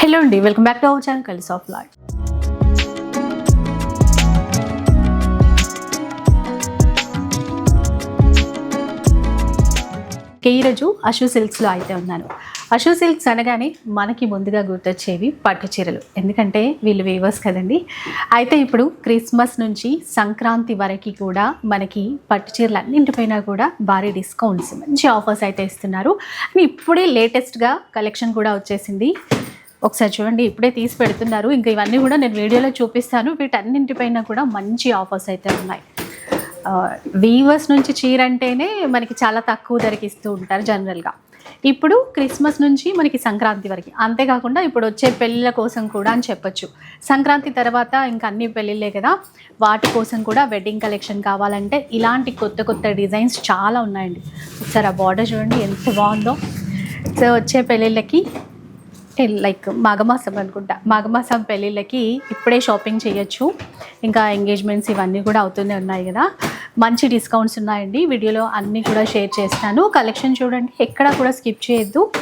Hello అండి welcome back to our channel కలిస్ ఆఫ్ లాట్ ఈరోజు అశు సిల్క్స్లో అయితే ఉన్నాను. అశు సిల్క్స్ అనగానే మనకి ముందుగా గుర్తొచ్చేవి పట్టు చీరలు. ఎందుకంటే వీళ్ళు వేవర్స్ కదండి. అయితే ఇప్పుడు క్రిస్మస్ నుంచి సంక్రాంతి వరకు కూడా మనకి పట్టు చీరలు అన్నింటిపైన కూడా భారీ డిస్కౌంట్స్ మంచి ఆఫర్స్ అయితే ఇస్తున్నారు. అండ్ ఇప్పుడే లేటెస్ట్గా కలెక్షన్ కూడా వచ్చేసింది. ఒకసారి చూడండి ఇప్పుడే తీసి పెడుతున్నారు. ఇంకా ఇవన్నీ కూడా నేను వీడియోలో చూపిస్తాను. వీటన్నింటిపైన కూడా మంచి ఆఫర్స్ అయితే ఉన్నాయి. వీవర్స్ నుంచి చీర అంటేనే మనకి చాలా తక్కువ ధరకి ఇస్తూ ఉంటారు జనరల్గా. ఇప్పుడు క్రిస్మస్ నుంచి మనకి సంక్రాంతి వరకు. అంతేకాకుండా ఇప్పుడు వచ్చే పెళ్ళిళ్ళ కోసం కూడా అని చెప్పొచ్చు. సంక్రాంతి తర్వాత ఇంకా అన్ని పెళ్ళిళ్ళే కదా. వాటి కోసం కూడా వెడ్డింగ్ కలెక్షన్ కావాలంటే ఇలాంటి కొత్త కొత్త డిజైన్స్ చాలా ఉన్నాయండి. ఒకసారి ఆ బార్డర్ చూడండి ఎంత బాగుందో. సో వచ్చే పెళ్ళిళ్ళకి లైక్ మాఘమాసం అనుకుంటా. మాఘమాసం పెళ్ళిళ్ళకి ఇప్పుడే షాపింగ్ చేయొచ్చు. ఇంకా ఎంగేజ్మెంట్స్ ఇవన్నీ కూడా అవుతూనే ఉన్నాయి కదా. మంచి డిస్కౌంట్స్ ఉన్నాయండి. వీడియోలో అన్నీ కూడా షేర్ చేస్తాను. కలెక్షన్ చూడండి. ఎక్కడ కూడా స్కిప్ చేయొద్దు.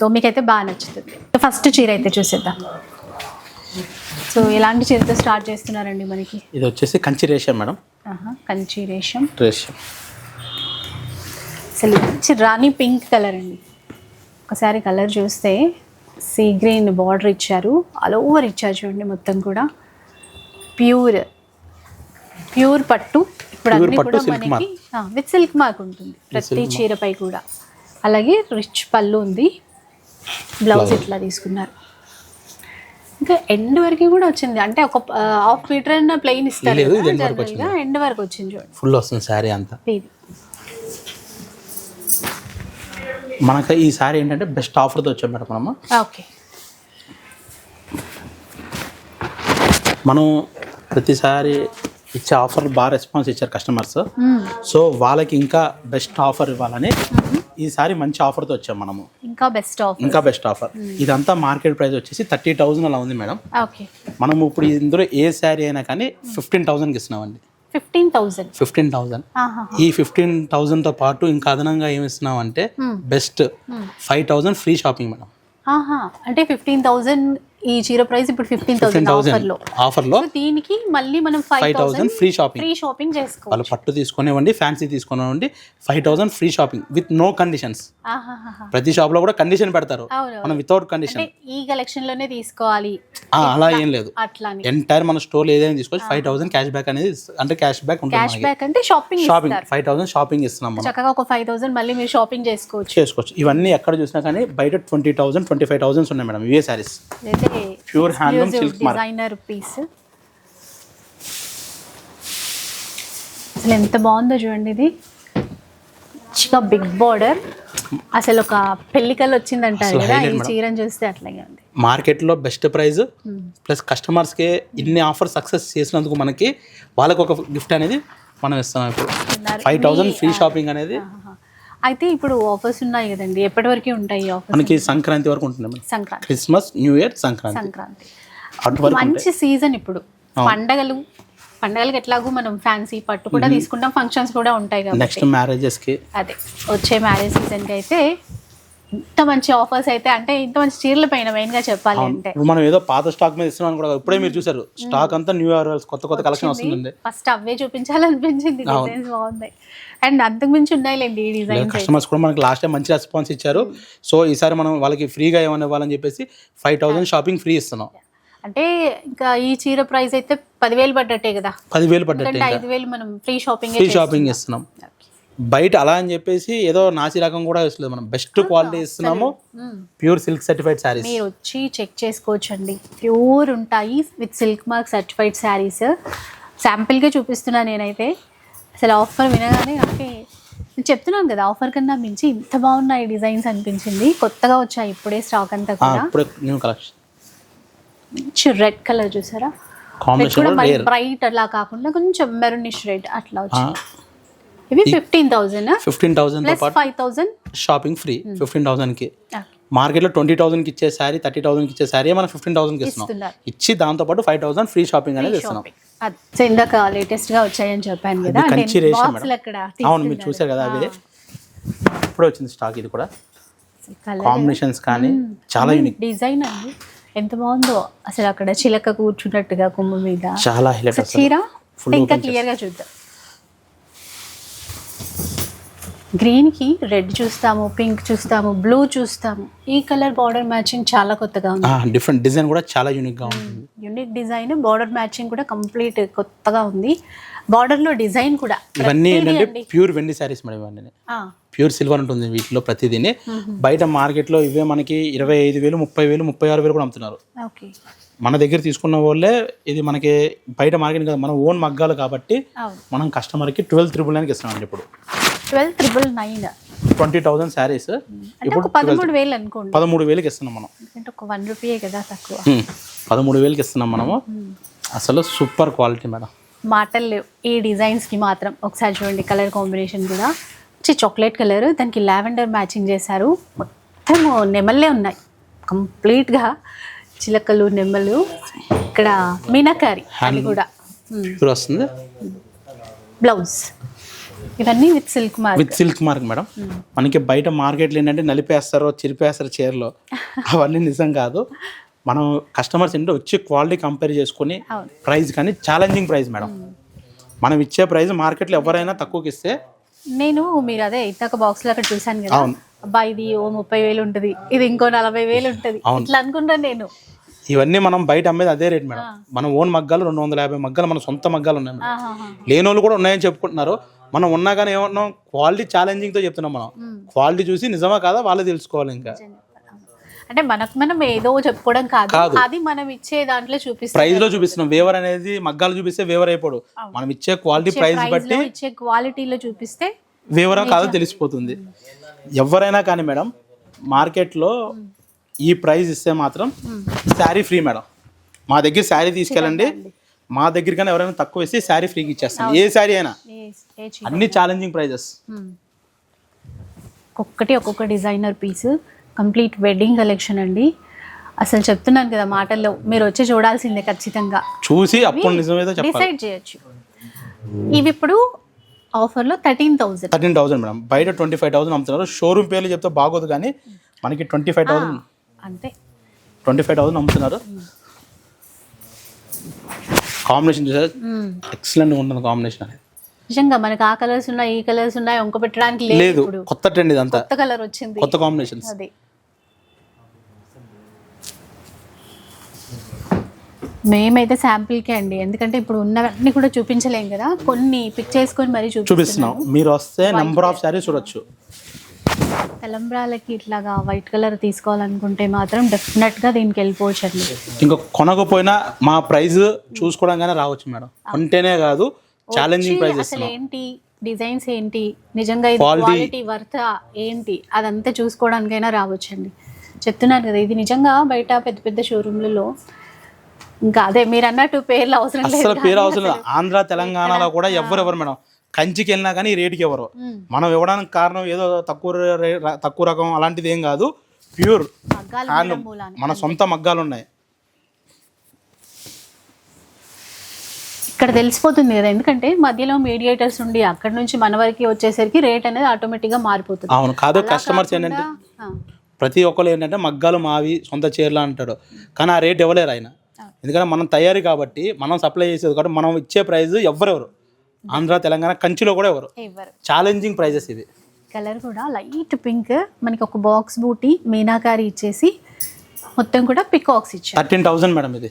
సో మీకైతే బాగా నచ్చుతుంది. ఫస్ట్ చీర అయితే చూసేద్దాం. సో ఎలాంటి చీరతో స్టార్ట్ చేస్తున్నారండి మనకి? ఇది వచ్చేసి కంచి రేషం మేడం. కంచి రేషం. రేషం. అసలు రాణి పింక్ కలర్ అండి. ఒకసారి కలర్ చూస్తే సీ గ్రీన్ బార్డర్ ఇచ్చారు. ఆల్ ఓవర్ ఇచ్చారు చూడండి మొత్తం కూడా. ప్యూర్ ప్యూర్ పట్టు. ఇప్పుడు అన్ని కూడా మనకి విత్ సిల్క్ మార్క్ ఉంటుంది. ప్రతి చీరపై కూడా. అలాగే రిచ్ పళ్ళు ఉంది. బ్లౌజ్ ఇట్లా తీసుకున్నారు. ఇంకా ఎండ్ వరకు కూడా వచ్చింది. అంటే ఒక హాఫ్ మీటర్ అయినా ప్లెయిన్ ఇస్తారు ఎండ్ వరకు వచ్చింది. చూడండి. ఫుల్ వస్తుంది శారీ అంతా. మనకి ఈ శారీ ఏంటంటే బెస్ట్ ఆఫర్తో వచ్చాం మేడం మనము. ఓకే. మనం ప్రతిసారి ఇచ్చే ఆఫర్ బాగా రెస్పాన్స్ ఇచ్చారు కస్టమర్స్. సో వాళ్ళకి ఇంకా బెస్ట్ ఆఫర్ ఇవ్వాలని ఈసారి మంచి ఆఫర్తో వచ్చాం మనము. ఇంకా బెస్ట్ ఆఫ్ ఇంకా బెస్ట్ ఆఫర్ ఇదంతా మార్కెట్ ప్రైస్ వచ్చేసి థర్టీ థౌసండ్ అలా ఉంది మేడం. ఓకే. మనం ఇప్పుడు ఇందులో ఏ శారీ అయినా కానీ ఫిఫ్టీన్ థౌసండ్కి ఇస్తున్నామండి. ఫిఫ్టీన్ థౌజండ్ ఫిఫ్టీన్ థౌసండ్ ఈ ఫిఫ్టీన్ థౌసండ్తో పాటు ఇంకా అదనంగా ఏమి ఇస్తున్నాం అంటే best five thousand free shopping madam. అంటే ఫిఫ్టీన్ థౌజండ్ ఈ చీర ప్రైస్ ఇప్పుడు ఫిఫ్టీన్ థౌసండ్ థౌసండ్ ఆఫర్లో. ఆఫర్లో దీనికి మళ్ళీ మనం five thousand free shopping free shopping చేసుకోవాలి వాళ్ళు పట్టు తీసుకునేవ్వండి fancy తీసుకునేవ్వండి five thousand free shopping with no conditions. ప్రతి షాప్లో కూడా కండిషన్ పెడతారు. మనం వితౌట్ కండిషన్ ఈ కలెక్షన్లోనే తీసుకోవాలి అలా ఏం లేదు. అట్లా ఎంటైర్ మన స్టోర్ ఏదైనా తీసుకోవచ్చు ఫైవ్ థౌసండ్ క్యాష్ బ్యాక్ అనేది అంటే క్యాష్ బ్యాక్ క్యాష్ బ్యాక్ అంటే shopping shopping five thousand shopping ఇస్తున్నాం చక్కగా ఒక ఫైవ్ థౌసండ్ మళ్ళీ మీరు షాపింగ్ చేసుకోవచ్చు. చేసుకోవచ్చు. ఇవన్నీ ఎక్కడ చూసినా కానీ బయట twenty thousand twenty five thousands ఉన్నాయి మేడం ఇవే అయితే pure handloom silk designer piece అసలు ఎంత బాగుందో చూడండి ఇది. మంచిగా బిగ్ బార్డర్ అసలు ఒక పెళ్ళికల్ వచ్చిందంటారు కదా ఈ. చీరను చూస్తే అట్లాగే ఉంది. మార్కెట్లో బెస్ట్ ప్రైస్ ప్లస్ కస్టమర్స్కి ఇన్ని ఆఫర్ సక్సెస్ చేసినందుకు మనకి వాళ్ళకి ఒక గిఫ్ట్ అనేది మనం ఇస్తున్నాం ఇప్పుడు. ఫైవ్ థౌసండ్ ఫ్రీ షాపింగ్ అనేది. అయితే ఇప్పుడు ఆఫర్స్ ఉన్నాయి కదండి. ఎప్పటి వరకు ఉంటాయి ఆఫర్స్ మనకి సంక్రాంతి వరకు ఉంటుంది Sankranti. Christmas new year Sankranti. Sankranti. మంచి సీజన్ ఇప్పుడు. పండగలు పండగలకి ఎట్లాగూ మనం ఫ్యాన్సీ పట్టు కూడా తీసుకుంటాం. ఫంక్షన్స్ కూడా ఉంటాయి కాబట్టి. నెక్స్ట్ మ్యారేజెస్కి. అదే. వచ్చే మ్యారేజ్ సీజన్కి అయితే ఇంత మంచి ఆఫర్స్ అయితే అంటే ఇంత మంచి చీరల పైన మెయిన్గా చెప్పాలి అంటే. మనం ఏదో పాత స్టాక్ మీద ఇస్తున్నాం కూడా ఇప్పుడే మీరు చూసారు స్టాక్ అంతా న్యూ ఇయర్ కొత్త కొత్త కలెక్షన్ వస్తుందండి. ఫస్ట్ అవే చూపించాలనిపించింది. డిజైన్స్ బాగున్నాయి. అండ్ అంతకుమించి ఉన్నాయిలేండి ఈ డిజైన్స్ కస్టమర్స్ కూడా మనకి లాస్ట్ టైం మంచి రెస్పాన్స్ ఇచ్చారు. సో ఈసారి మనం వాళ్ళకి ఫ్రీగా ఏమైనా ఇవ్వాలని చెప్పేసి ఫైవ్ థౌసండ్ షాపింగ్ ఫ్రీ ఇస్తున్నాం. అంటే ఇంకా ఈ చీర ప్రైస్ అయితే పదివేలు పడ్డట్టే కదా. పదివేలు పడ్డట్టు ఐదు వేలు మనం ఫ్రీ షాపింగ్ ఫ్రీ షాపింగ్ ఇస్తున్నాం బయట అలా అని చెప్పేసి ఏదో నాసి రకం కూడా ఇస్తలేదు మనం. బెస్ట్ క్వాలిటీ ఇస్తున్నాము. ప్యూర్ సిల్క్ సర్టిఫైడ్ శారీస్ మీరు వచ్చి చెక్ చేసుకోవచ్చండి. ప్యూర్ ఉంటాయి with silk mark certified sarees శాంపిల్గా చూపిస్తున్నా నేనైతే. అసలు ఆఫర్ వినగానే నాకే నేను చెప్తున్నాను కదా ఆఫర్ కన్నా మించి ఇంత బాగున్నాయి డిజైన్స్ అనిపించింది. కొత్తగా వచ్చాయి ఇప్పుడే స్టాక్ అంతా కూడా. మంచి రెడ్ కలర్ చూసారా? కూడా మరి బ్రైట్ అలా కాకుండా కొంచెం మెరూనిష్ రెడ్ అట్లా వచ్చాయి ఇవి ఫిఫ్టీన్ థౌజండ్ ఫిఫ్టీన్ పాటు five thousand shopping free fifteen థౌసండ్కి మార్కెట్లో ట్వంటీ థౌసండ్కి ఇచ్చే శారీ థర్టీ థౌసండ్కి ఇచ్చే శారీ మనం ఫిఫ్టీన్ థౌసండ్కి ఇస్తున్నాం. ఇచ్చి దాంతోపాటు ఫైవ్ థౌసండ్ ఫ్రీ షాపింగ్ అనేది ఇస్తున్నాం. అది. సో ఇందాక లేటెస్ట్గా వచ్చాయని చెప్పాను కదా కంచి రేషం బాక్స్లు మేడం. అక్కడ అవును మీరు చూసారు కదా అవి. ఇప్పుడే వచ్చింది స్టాక్ ఇది కూడా. కాంబినేషన్స్ కానీ చాలా యూనిక్ డిజైన్ అండి. ఎంత బాగుందో. అసలు అక్కడ చిలక కూర్చున్నట్టుగా కొమ్ము మీద. చాలా హైలైట్ చీర ఇంకా క్లియర్గా చూద్దాం. గ్రీన్కి రెడ్ చూస్తాము పింక్ చూస్తాము బ్లూ చూస్తాము. ఈ కలర్ బార్డర్ మ్యాచింగ్ చాలా కొత్తగా ఉంది. డిఫరెంట్ డిజైన్ కూడా చాలా యూనిక్గా ఉంటుంది. యూనిక్ డిజైన్ బార్డర్ మ్యాచింగ్ కూడా కంప్లీట్ కొత్తగా ఉంది. బార్డర్లో డిజైన్ కూడా ఇవన్నీ ఏంటంటే. ప్యూర్ వెండి శారీస్ మేడం ఇవన్నీ. ప్యూర్ సిల్వర్ ఉంటుంది వీటిలో ప్రతిదీని. బయట మార్కెట్లో ఇవే మనకి ఇరవై ఐదు వేలు ముప్పై వేలు ముప్పై ఆరు వేలు కూడా అమ్ముతున్నారు. ఓకే మన దగ్గర తీసుకున్న వాళ్ళే ఇది మనకి బయట మార్కెట్ కదా మన ఓన్ మగ్గాలు కాబట్టి మనం కస్టమర్కి ట్వెల్వ్ త్రిబుల్ నైన్కి ఇస్తున్నాం ఇప్పుడు. Twelve triple nine. Twenty thousand sarees. ఒక పదమూడు వేలు అనుకోండి పదమూడు వేలకి ఇస్తున్నాం మనం. ఒక వన్ రూపీయే కదా తక్కువ. పదమూడు వేలకి ఇస్తున్నాం మనము. అసలు సూపర్ క్వాలిటీ మేడం. మాటలు లేవు. ఈ డిజైన్స్కి మాత్రం ఒకసారి చూడండి కలర్ కాంబినేషన్ కూడా. వచ్చి చాక్లెట్ కలర్. దానికి లావెండర్ మ్యాచింగ్ చేశారు. మొత్తం నెమల్లే ఉన్నాయి. కంప్లీట్గా చిలకలు నెమ్మలు ఇక్కడ మీనాకారి అది కూడా. ఇప్పుడు వస్తుంది. బ్లౌజ్. ఇవన్నీ with silk mark. With silk mark madam. మనకి బయట మార్కెట్లో ఏంటంటే నలిపేస్తారో చిరిపేస్తారో చీరలో. అవన్నీ నిజం కాదు. మనం కస్టమర్స్ ఏంటంటే వచ్చి క్వాలిటీ కంపేర్ చేసుకొని. ప్రైస్ కానీ ఛాలెంజింగ్ ప్రైస్ మేడం. మనం ఇచ్చే ప్రైస్ మార్కెట్లో ఎవరైనా తక్కువకి ఇస్తే నేను మీరు అదే ఇంతక బాక్స్లో అక్కడ చూశాను కదా. అబ్బా ఇది ఓ ముప్పై వేలు ఉంటుంది ఇది ఇంకో నలభై వేలు ఉంటుంది. ఇట్లా అనుకున్నాను నేను. ఇవన్నీ మనం బయట అమ్మేది అదే రేట్ మేడం. మన ఓన్ మగ్గాలు రెండు వందల యాభై మగ్గాలు మన సొంత మగ్గాలు ఉన్నాయి మేడం. ఆహాహా. లేని వాళ్ళు కూడా ఉన్నాయని చెప్పుకుంటున్నారు. మనం ఉన్నా కానీ ఏమన్నాం? క్వాలిటీ ఛాలెంజింగ్తో చెప్తున్నాం మనం. క్వాలిటీ చూసి నిజమా కాదా? వాళ్ళే తెలుసుకోవాలి ఇంకా. అంటే మనకు మనం ఏదో చెప్పుకోవడం కాదు. అది మనం ఇచ్చే దాంట్లో చూపిస్తాం ప్రైస్లో చూపిస్తున్నాం. వేవర్ అనేది మగ్గాలు చూపిస్తే వేవర్ అయిపోడు. మనం ఇచ్చే క్వాలిటీ లో బట్టి ఇచ్చే క్వాలిటీలో చూపిస్తే వేవరా కాదో తెలిసిపోతుంది. ఎవరైనా కానీ మేడం మార్కెట్లో ఈ ప్రైస్ ఇస్తే మాత్రం శారీ ఫ్రీ మేడం. మా దగ్గర శారీ తీసుకెళ్ళండి. మా దగ్గర కానీ ఎవరైనా తక్కువ ఇస్తే శారీ ఫ్రీకి ఇచ్చేస్తాం. ఏ శారీ అయినా. అన్ని ఛాలెంజింగ్ ప్రైజెస్ మ్మ్. ఒక్కొక్కటి ఒక్కొక్క designer piece complete wedding collection అండి. అసలు చెప్తున్నాను కదా మాటల్లో మీరు వచ్చి చూడాల్సిందే ఖచ్చితంగా. చూసి అప్పుడు నిజమేదో డిసైడ్ చేయొచ్చు. ఇవి ఇప్పుడు ఆఫర్లో thirteen thousand thirteen thousand madam బయట ట్వంటీ ఫైవ్ థౌసండ్ అమ్ముతున్నారు. షోరూమ్ పేర్లు చెప్తే బాగోదు కానీ మనకి ట్వంటీ ఫైవ్ థౌసండ్ అంతే. ట్వంటీ ఫైవ్ థౌసండ్ అమ్ముతున్నారు కాంబినేషన్ చూసారు. ఎక్సలెంట్ ఉంటుంది కాంబినేషన్ అనేది. నిజంగా మనకి ఆ కలర్స్ ఉన్నాయి ఈ కలర్స్ ఉన్నాయి వంక పెట్టడానికి లేదు కొత్త ట్రెండ్ ఇదంతా కొత్త కలర్ వచ్చింది. కొత్త కాంబినేషన్స్ అది. మేమైతే శాంపిల్కే అండి. ఎందుకంటే ఇప్పుడు ఉన్నవన్నీ కూడా చూపించలేం కదా. కొన్ని పిక్ చేసుకొని మరీ చూపిస్తున్నాం. చూపిస్తున్నాం. మీరు వస్తే నెంబర్ ఆఫ్ శారీస్ చూడొచ్చు. తలంబ్రాలకి ఇట్లాగా వైట్ కలర్ తీసుకోవాలనుకుంటే మాత్రం డెఫినెట్గా దీనికి వెళ్ళిపోవచ్చు ఇంకా కొనకపోయినా మా ప్రైస్ చూసుకోవడంగానే రావచ్చు మేడం. కొంటేనే కాదు ఛాలెంజింగ్ ప్రైస్ అసలు ఏంటి డిజైన్స్ ఏంటి నిజంగా ఇది. క్వాలిటీ వర్త్ ఏంటి అదంతా చూసుకోవడానికైనా రావచ్చండి. చెప్తున్నారు కదా ఇది నిజంగా బయట పెద్ద పెద్ద షోరూమ్లలో ఇంకా అదే మీరు అన్నట్టు పేర్లు అవసరం లేదు అసలు పేరు అవసరం లేదు. ఆంధ్ర తెలంగాణలో కూడా ఎవరెవరు మేడం. కంచికి వెళ్ళినా కానీ ఈ రేటుకి ఎవరు. మనం ఇవ్వడానికి కారణం ఏదో తక్కువ తక్కువ రకం అలాంటిది ఏం కాదు. ప్యూర్ మూలాన. మన సొంత మగ్గాలు ఉన్నాయి. ఇక్కడ తెలిసిపోతుంది కదా ఎందుకంటే మధ్యలో మీడియేటర్స్ ఉండి అక్కడ నుంచి మన వరకు వచ్చేసరికి రేట్ అనేది ఆటోమేటిక్గా మారిపోతుంది. అవును కాదు కస్టమర్స్ ఏంటంటే ప్రతి ఒక్కరు ఏంటంటే మగ్గాలు మావి సొంత చీరలు అంటాడు కానీ ఆ రేట్ ఇవ్వలేరు ఆయన. ఎందుకంటే మనం తయారీ కాబట్టి మనం సప్లై చేసేది కాబట్టి మనం ఇచ్చే ప్రైస్ ఎవరెవరు. ఆంధ్ర తెలంగాణ కంచిలో కూడా ఎవరు? ఛాలెంజింగ్ ప్రైజెస్ ఇవి. కలర్ కూడా లైట్ పింక్ మనకి ఒక బాక్స్ బూటీ మీనాకారి ఇచ్చేసి మొత్తం కూడా పికాక్స్ ఇచ్చారు. థర్టీన్ థౌసండ్ మేడం ఇది.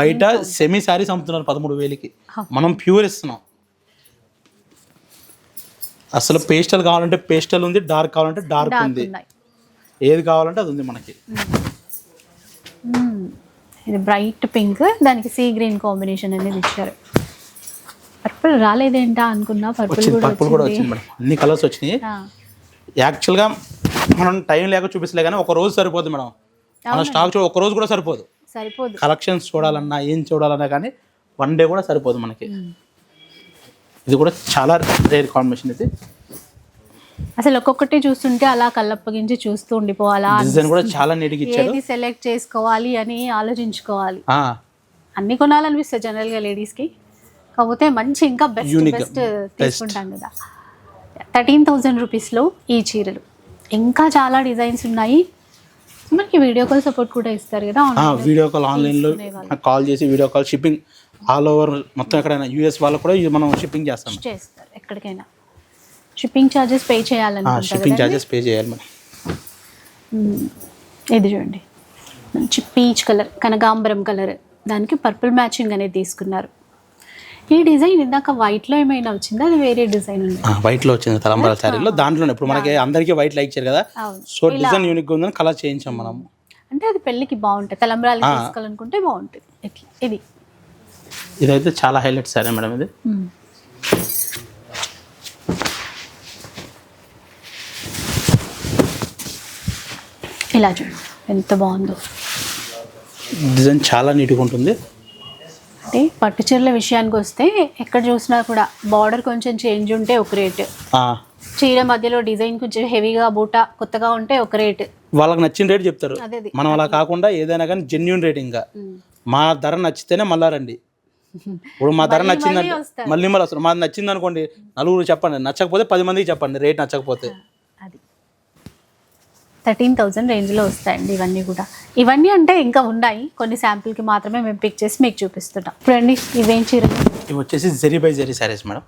బయట సెమీ శారీస్ అమ్ముతున్నారు పదమూడు వేలకి. మనం ప్యూర్ ఇస్తున్నాం. అసలు పేస్టల్ కావాలంటే పేస్టల్ ఉంది డార్క్ కావాలంటే డార్క్ ఉంది. ఏది కావాలంటే అది ఉంది మనకి. ఇది బ్రైట్ పింక్ దానికి సీ గ్రీన్ కాంబినేషన్ అనేది ఇచ్చారు. పర్పుల్ రాలేదేంటా అనుకున్నా పర్పుల్ పర్పుల్ కూడా వచ్చింది. మేడం. అన్ని కలర్స్ వచ్చినాయి. యాక్చువల్గా మనం టైం లేక చూపిస్తలే కానీ ఒక రోజు సరిపోదు మేడం. మన స్టాక్ చూడ ఒక రోజు కూడా సరిపోదు. సరిపోదు. కలెక్షన్స్ చూడాలన్నా ఏం చూడాలన్నా కానీ వన్ డే కూడా సరిపోదు మనకి. ఇది కూడా చాలా రేర్ కాంబినేషన్ ఇది. అసలు ఒక్కొక్కటి చూస్తుంటే అలా కళ్ళప్పగించి చూస్తూ ఉండిపోవాలా డిజైన్ కూడా చాలా నీట్గా ఇచ్చారు సెలెక్ట్ చేసుకోవాలి అని ఆలోచించుకోవాలి. అన్ని కొనాలనిపిస్తుంది జనరల్గా లేడీస్కి కాకపోతే మంచి ఇంకా బెస్ట్ బెస్ట్ తీసుకుంటాం కదా. థర్టీన్ థౌజండ్ రూపీస్లో ఈ చీరలు. ఇంకా చాలా డిజైన్స్ ఉన్నాయి. మనకి వీడియో కాల్ సపోర్ట్ కూడా ఇస్తారు కదా వీడియో కాల్ ఆన్లైన్లో కాల్ చేసి video call shipping all over మొత్తం ఎక్కడైనా యూఎస్ వాళ్ళకు కూడా మనం షిప్పింగ్ చేస్తాం. చేస్తారు ఎక్కడికైనా. షిప్పింగ్ ఛార్జెస్ పే చేయాలనుకుంటా షిప్పింగ్ ఛార్జెస్ పే చేయాలి మనం. ఇది చూడండి. మంచి పీచ్ కలర్ కనకాంబరం కలర్ దానికి పర్పుల్ మ్యాచింగ్ అనేది తీసుకున్నారు. ఈ డిజైన్ ఇందాక వైట్లో ఏమైనా వచ్చిందా? అది వేరే డిజైన్ ఉంది. వైట్లో వచ్చింది తలంబరాల శారీలో. దాంట్లోనే ఇప్పుడు మనకి అందరికీ వైట్ లైక్ చేయరు కదా. సో డిజైన్ యూనిక్ ఉందని కలర్ చేయించాం మనం. అంటే అది పెళ్ళికి బాగుంటుంది తలంబ్రాలు తీసుకోవాలనుకుంటే బాగుంటుంది ఇట్లా. ఇది. ఇదైతే చాలా హైలైట్ శారీ మేడం ఇది. మ్మ్. ఇలా చూడండి ఎంత బాగుందో. డిజైన్ చాలా నీట్గా ఉంటుంది. అంటే పట్టు చీరల విషయానికి వస్తే ఎక్కడ చూసినా కూడా బార్డర్ కొంచెం చేంజ్ ఉంటే ఒక రేటు చీర మధ్యలో డిజైన్ కొంచెం హెవీగా బూట కొత్తగా ఉంటే ఒక రేటు వాళ్ళకి నచ్చిన రేట్ చెప్తారు. మనం అలా కాకుండా ఏదైనా కానీ జెన్యున్ రేట్ ఇంకా. మా ధర నచ్చితేనే మళ్ళా రండి. ఇప్పుడు మా ధర నచ్చిందంటే. మళ్ళీ మళ్ళీ వస్తారు. మాది నచ్చింది అనుకోండి నలుగురు చెప్పండి. నచ్చకపోతే పది మందికి చెప్పండి. రేట్ నచ్చకపోతే. థర్టీన్ థౌజండ్ రేంజ్లో వస్తాయండి ఇవన్నీ కూడా. ఇవన్నీ అంటే ఇంకా ఉన్నాయి. కొన్ని శాంపుల్కి మాత్రమే మేము పిక్ చేసి మీకు చూపిస్తున్నాం. చూడండి ఇవేం చీరలు? ఇవి వచ్చేసి జరీ బై జరీ sarees madam.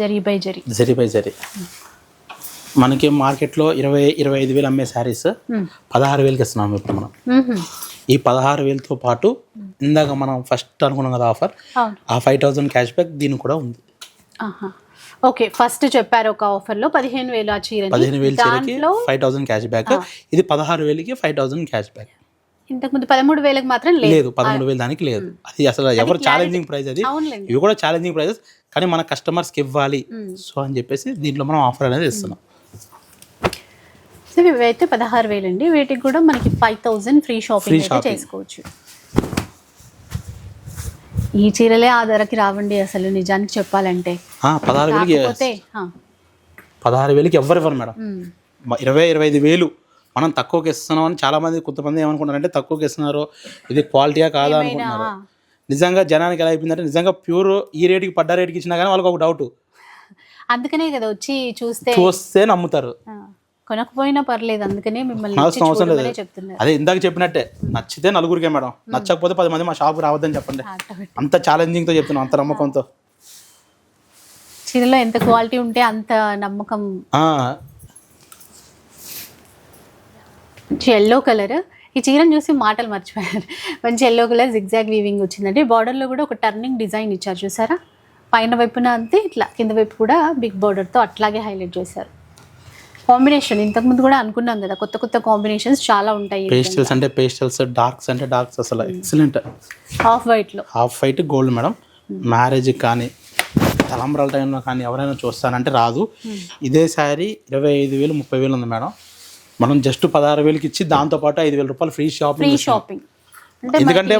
Zari by zari. Zari by zari. మనకి మార్కెట్లో ఇరవై ఇరవై ఐదు వేలు అమ్మే శారీస్. పదహారు వేలకి ఇస్తున్నాం ఇప్పుడు మనం. ఈ పదహారు వేలతో పాటు ఇందాక మనం ఫస్ట్ అనుకున్నాం కదా ఆఫర్ ఆ ఫైవ్ థౌసండ్ క్యాష్ బ్యాక్ దీనికి కూడా ఉంది. ఓకే ఫస్ట్ చెప్పారు ఒక ఆఫర్లో పదిహేను వేలు ఆ చీరని. పదిహేను వేలు చీరకి ఫైవ్ థౌసండ్ క్యాష్ బ్యాక్ ఇది పదహారు వేలకి ఫైవ్ థౌసండ్ క్యాష్ బ్యాక్ ఇంతకుముందు పదమూడు వేలకు మాత్రం లేదు. పదమూడు వేలు దానికి లేదు. అది అసలు ఎవరు ఛాలెంజింగ్ ప్రైస్ అది. ఇవి కూడా ఛాలెంజింగ్ ప్రైజెస్ కానీ మన కస్టమర్స్కి ఇవ్వాలి. సో అని చెప్పేసి దీంట్లో మనం ఆఫర్ అనేది ఇస్తున్నాం. సో ఇవైతే పదహారు వేలు అండి వీటికి కూడా మనకి ఫైవ్ థౌజండ్ ఫ్రీ షాపింగ్ అయితే. చేసుకోవచ్చు. ఈ చీరలే ఆ ధరకి రావండి అసలు నిజానికి చెప్పాలంటే. పదహారు వేలకి పదహారు వేలకి ఎవరు ఇవ్వరు మేడం. ఇరవై ఇరవై ఐదు వేలు మనం తక్కువకి ఇస్తున్నాం అని చాలా మంది కొంతమంది ఏమనుకుంటారంటే తక్కువకి ఇస్తున్నారు ఇది క్వాలిటీయా కాదా అనుకుంటున్నారు. నిజంగా జనానికి ఎలా అయిపోయిందంటే నిజంగా ప్యూర్ ఈ రేటుకి పడ్డ రేటుకి ఇచ్చినా కానీ వాళ్ళకి ఒక డౌట్. అందుకనే కదా వచ్చి చూస్తే చూస్తే నమ్ముతారు. కొనకపోయినా పర్లేదు అందుకనే మిమ్మల్ని చెప్తున్నారు. అదే ఇందాక చెప్పినట్టే నచ్చితే నలుగురికే మేడం. నచ్చకపోతే పది మంది మా షాప్ రావద్దని చెప్పండి. అంత ఛాలెంజింగ్తో చెప్తున్నాం అంత నమ్మకంతో. చీరలో ఎంత క్వాలిటీ ఉంటే అంత నమ్మకం. ఎల్లో కలర్ ఈ చీరను చూసి మాటలు మర్చిపోయారు. మంచి ఎల్లో కలర్ జిగ్జాగ్ వీవింగ్ వచ్చిందండి. బార్డర్లో కూడా ఒక టర్నింగ్ డిజైన్ ఇచ్చారు చూసారా? పైన వైపున అంతే ఇట్లా కింద వైపు కూడా బిగ్ బార్డర్తో అట్లాగే హైలైట్ చేశారు. కాంబినేషన్. ఇంతకుముందు కూడా అనుకున్నాం కదా కొత్త కొత్త కాంబినేషన్స్ చాలా ఉంటాయి పేస్టల్స్ అంటే పేస్టల్స్ డార్క్స్ అంటే డార్క్స్ అసలు ఎక్సలెంట్. హాఫ్ వైట్లో. Half white gold madam. Marriage కానీ తలంబరాల టైంలో కానీ ఎవరైనా చూస్తానంటే రాదు. ఇదే శారీ ఇరవై ఐదు వేలు ముప్పై వేలు ఉంది మేడం. మనం జస్ట్ పదహారు వేలకి ఇచ్చి దాంతోపాటు ఐదు వేల రూపాయలు ఫ్రీ ఫ్రీ షాపింగ్. షాపింగ్ ఎందుకంటే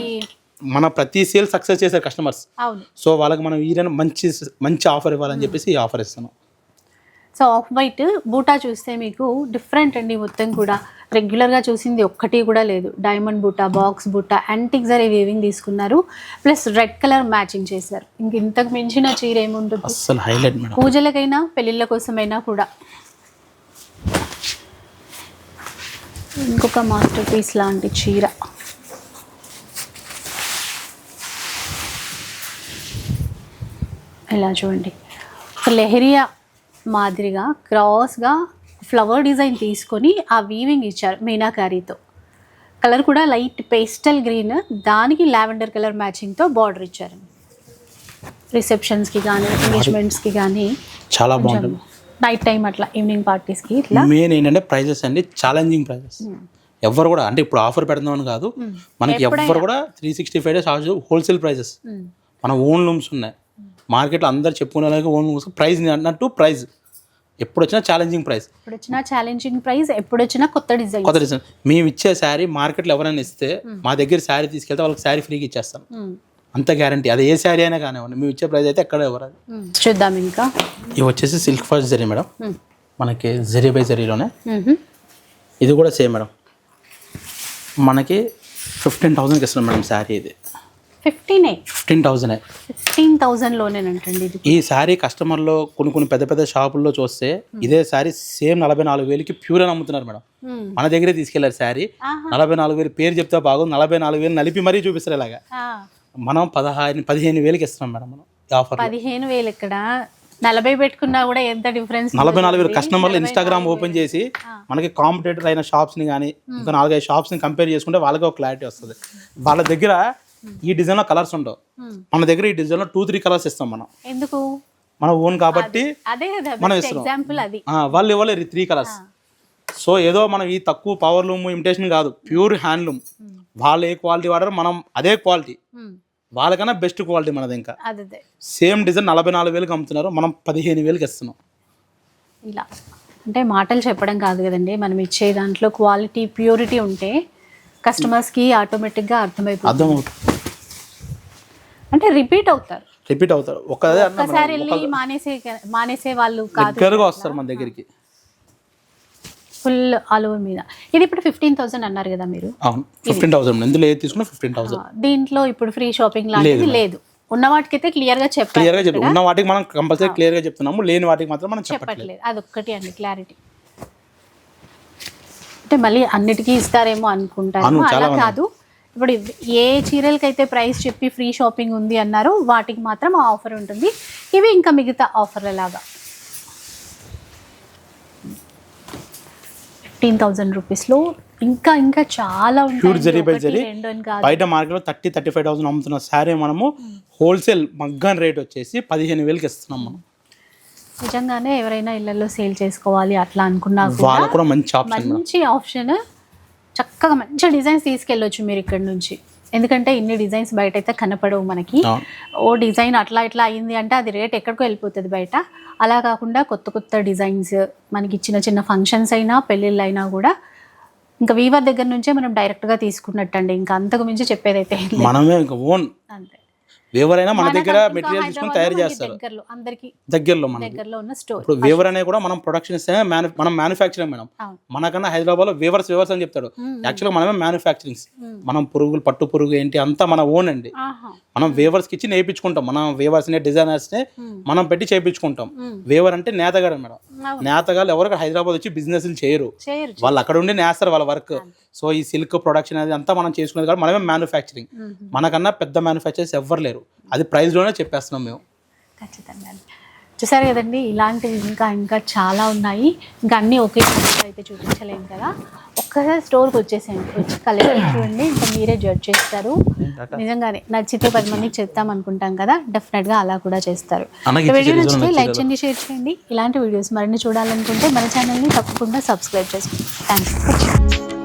మన ప్రతి సేల్ సక్సెస్ చేసే కస్టమర్స్ సో వాళ్ళకి మనం ఈరైనా మంచి మంచి ఆఫర్ ఇవ్వాలని చెప్పేసి ఈ ఆఫర్ ఇస్తున్నాం. సో ఆఫ్ వైట్ బూటా చూస్తే మీకు డిఫరెంట్ అండి మొత్తం కూడా. రెగ్యులర్గా చూసింది ఒక్కటి కూడా లేదు. డైమండ్ బూటా బాక్స్ బూటా యాంటిక్ జరీ వేవింగ్ తీసుకున్నారు. ప్లస్ రెడ్ కలర్ మ్యాచింగ్ చేశారు. ఇంక ఇంతకు మించిన చీర ఏముంటుంది? అస్సలు హైలైట్ పూజలకైనా పెళ్ళిళ్ళ కోసమైనా కూడా. ఇంకొక మాస్టర్ పీస్ లాంటి చీర. ఇలా చూడండి. ఒక లెహరియా మాదిరిగా క్రాస్గా ఫ్లవర్ డిజైన్ తీసుకొని ఆ వీవింగ్ ఇచ్చారు మీనాకారీతో. కలర్ కూడా లైట్ పేస్టల్ గ్రీన్ దానికి లావెండర్ కలర్ మ్యాచింగ్తో బార్డర్ ఇచ్చారు. రిసెప్షన్స్కి కానీ ఎంగేజ్మెంట్స్కి కానీ చాలా బాగుంటుంది. నైట్ టైం అట్లా ఈవినింగ్ పార్టీస్కి ఇట్లా. మెయిన్ ఏంటంటే ప్రైజెస్ అండి ఛాలెంజింగ్ ప్రైజెస్ ఎవరు కూడా అంటే ఇప్పుడు ఆఫర్ పెడదామని కాదు మనకి ఎవ్వరు కూడా three sixty five days wholesale prices. మన ఓన్ లూమ్స్ ఉన్నాయి. మార్కెట్లో అందరు చెప్పుకునే ఓన్ ప్రైస్ అన్నట్టు ప్రైస్ ఎప్పుడు వచ్చినా ఛాలెంజింగ్ ప్రైస్ ఎప్పుడు వచ్చినా ఛాలెంజింగ్ ప్రైస్ ఎప్పుడు వచ్చినా కొత్త డిజైన్ కొత్త డిజైన్ మేము ఇచ్చే శారీ మార్కెట్లో ఎవరైనా ఇస్తే మా దగ్గర శారీ తీసుకెళ్తే వాళ్ళకి శారీ ఫ్రీగా ఇచ్చేస్తాం. అంత గ్యారంటీ అది ఏ శారీ అయినా కానివ్వండి మేము ఇచ్చే ప్రైస్ అయితే ఎక్కడ ఎవరు చూద్దాం ఇంకా. ఇవి వచ్చేసి సిల్క్ ఫస్ట్ జరీ మేడం. మనకి జరీ బై జరీలోనే. ఇది కూడా సేమ్ మేడం. మనకి ఫిఫ్టీన్ థౌసండ్కి ఇస్తున్నాం మేడం శారీ ఇది. ఫిఫ్టీనే. ఇది ఈ శారీ కస్టమర్లో కొన్ని కొన్ని పెద్ద పెద్ద షాపుల్లో చూస్తే ఇదే శారీ సేమ్ నలభై నాలుగు వేలకి ప్యూర్ అని అమ్ముతున్నారు మేడం. మన దగ్గరే తీసుకెళ్ళారు శారీ. నలభై నాలుగు వేలు పేరు చెప్తే బాగుంది నలభై నాలుగు వేలు నలిపి మరీ చూపిస్తారు ఇలాగా. మనం పదహారు పదిహేను వేలకి ఇస్తున్నాం మేడం మనం ఆఫర్ పదిహేను వేలు ఇక్కడ నలభై పెట్టుకున్నా కూడా ఎంత డిఫరెన్స్ నలభై నాలుగు వేలు కస్టమర్లు ఇన్స్టాగ్రామ్ ఓపెన్ చేసి మనకి కాంపిటేటర్ అయిన షాప్స్ని కానీ ఇంకా నాలుగైదు షాప్స్ని కంపేర్ చేసుకుంటే వాళ్ళకి ఒక క్లారిటీ వస్తుంది. వాళ్ళ దగ్గర ఈ డిజైన్లో కలర్స్ ఉండవు. మన దగ్గర ఈ డిజైన్లో టూ త్రీ కలర్స్ ఇస్తాం మనం. ఎందుకు? మన ఓన్ కాబట్టి మనం ఇస్తున్నాం. వాళ్ళు ఇవ్వలేరు త్రీ కలర్స్ సో ఏదో మనం ఈ తక్కువ పవర్ లూమ్ ఇమిటేషన్ కాదు ప్యూర్ హ్యాండ్లూమ్ వాళ్ళు ఏ క్వాలిటీ వాడారో మనం అదే క్వాలిటీ. వాళ్ళకన్నా బెస్ట్ క్వాలిటీ మనది ఇంకా. సేమ్ డిజైన్ నలభై నాలుగు వేలకు అమ్ముతున్నారు మనం పదిహేను వేలకి ఇస్తున్నాం. ఇలా. అంటే మాటలు చెప్పడం కాదు కదండి మనం ఇచ్చే దాంట్లో క్వాలిటీ ప్యూరిటీ ఉంటే కస్టమర్స్కి ఆటోమేటిక్గా అర్థమైపోతుంది. అర్థమవుతుంది. అంటే రిపీట్ అవుతారు. రిపీట్ అవుతారు. ఒకసారి వెళ్ళి మానేసే మానేసే వాళ్ళు కాదు దగ్గరగా వస్తారు మన దగ్గరికి. ఫుల్ ఆల్ ఓవర్ మీద. ఇది ఇప్పుడు ఫిఫ్టీన్ థౌసండ్ అన్నారు కదా మీరు? అవును. ఫిఫ్టీన్ థౌసండ్ ఇందులో ఏది తీసుకున్నా ఫిఫ్టీన్ థౌసండ్ దీంట్లో ఇప్పుడు ఫ్రీ షాపింగ్ లాంటిది లేదు ఉన్న వాటికైతే క్లియర్గా చెప్పాలి క్లియర్గా చెప్తాం ఉన్న వాటికి మనం కంపల్సరీ క్లియర్గా చెప్తున్నాము. లేని వాటికి మాత్రం మనం చెప్పట్లేదు. చెప్పట్లేదు. అదొక్కటి అండి క్లారిటీ అంటే మళ్ళీ అన్నిటికీ ఇస్తారేమో అనుకుంటారు అలా కాదు. ఇప్పుడు ఏ చీరలకైతే ప్రైస్ చెప్పి ఫ్రీ షాపింగ్ ఉంది అన్నారో వాటికి మాత్రం ఆ ఆఫర్ ఉంటుంది. ఇవి ఇంకా మిగతా ఆఫర్ల లాగా ఫిఫ్టీన్ థౌజండ్ రూపీస్లో ఇంకా ఇంకా చాలా ప్యూర్ జరీ బై జరీ. బయట మార్కెట్లో థర్టీ థర్టీ ఫైవ్ థౌసండ్ అమ్ముతున్న శారీ మనము హోల్సేల్ మగ్గన్ రేట్ వచ్చేసి పదిహేను వేలకి ఇస్తున్నాం మనం. నిజంగానే ఎవరైనా ఇళ్ళలో సేల్ చేసుకోవాలి అట్లా అనుకున్నా కూడా వాళ్ళకు కూడా మంచి ఆప్షన్ మంచి ఆప్షన్ చక్కగా మంచి డిజైన్స్ తీసుకెళ్ళొచ్చు మీరు ఇక్కడ నుంచి. ఎందుకంటే ఇన్ని డిజైన్స్ బయట అయితే కనపడవు మనకి. ఓ డిజైన్ అట్లా ఇట్లా అయింది అంటే అది రేట్ ఎక్కడికో వెళ్ళిపోతుంది బయట. అలా కాకుండా కొత్త కొత్త డిజైన్స్ మనకి చిన్న చిన్న ఫంక్షన్స్ అయినా పెళ్ళిళ్ళు అయినా కూడా ఇంకా వీవర్ దగ్గర నుంచే మనం డైరెక్ట్గా తీసుకున్నట్టు అండి ఇంకా అంతకు మించి చెప్పేదైతే. మనమే ఇంకా ఓన్ అంతే. వేవర్ అయినా మన దగ్గర మెటీరియల్ తీసుకొని తయారు చేస్తారు. దగ్గరలో అందరికి దగ్గరలో మనం దగ్గరలో ఉన్న స్టోర్ ఇప్పుడు వేవర్ అనేది కూడా మనం ప్రొడక్షన్ ఇస్తే మనం మ్యానుఫ్యాక్చరింగ్ మేడం. మనకన్నా హైదరాబాద్లో వేవర్స్ వేవర్స్ అని చెప్తాడు యాక్చువల్గా మనమే మ్యానుఫ్యాక్చరింగ్స్ మనం పురుగులు పట్టు పురుగు ఏంటి అంతా మన ఓన్ అండి. మనం వేవర్స్కి ఇచ్చి నేర్పించుకుంటాం. మనం వేవర్స్ని డిజైనర్స్ని మనం పెట్టి చేయించుకుంటాం వేవర్ అంటే నేతగాడు మేడం. నేతగాళ్ళు ఎవరికి హైదరాబాద్ వచ్చి బిజినెస్లు చేయరు. చేయరు వాళ్ళు అక్కడ ఉండి నేస్తారు వాళ్ళ వర్క్ సో ఈ సిల్క్ ప్రొడక్షన్ అనేది అంతా మనం చేసుకునేది కాబట్టి మనమే మ్యానుఫ్యాక్చరింగ్ మనకన్నా పెద్ద మ్యానుఫ్యాక్చర్స్ ఎవ్వరు లేరు. అది ప్రైస్లోనే చెప్పేస్తున్నాం మేము. ఖచ్చితంగా చూసారు కదండి ఇలాంటివి ఇంకా ఇంకా చాలా ఉన్నాయి. ఇంకా అన్నీ ఒకే అయితే చూపించలేము కదా. ఒక్కసారి స్టోర్కి వచ్చేసేయండి. వచ్చి కలెక్షన్ చూడండి ఇంకా మీరే జడ్జ్ చేస్తారు. నిజంగానే నచ్చితే పది మందికి చెప్తాం అనుకుంటాం కదా డెఫినెట్గా అలా కూడా చేస్తారు. వీడియో నచ్చితే లైక్ చేయండి షేర్ చేయండి. ఇలాంటి వీడియోస్ మరిన్ని చూడాలనుకుంటే మన ఛానల్ని తప్పకుండా సబ్స్క్రైబ్ చేసుకోండి. థ్యాంక్స్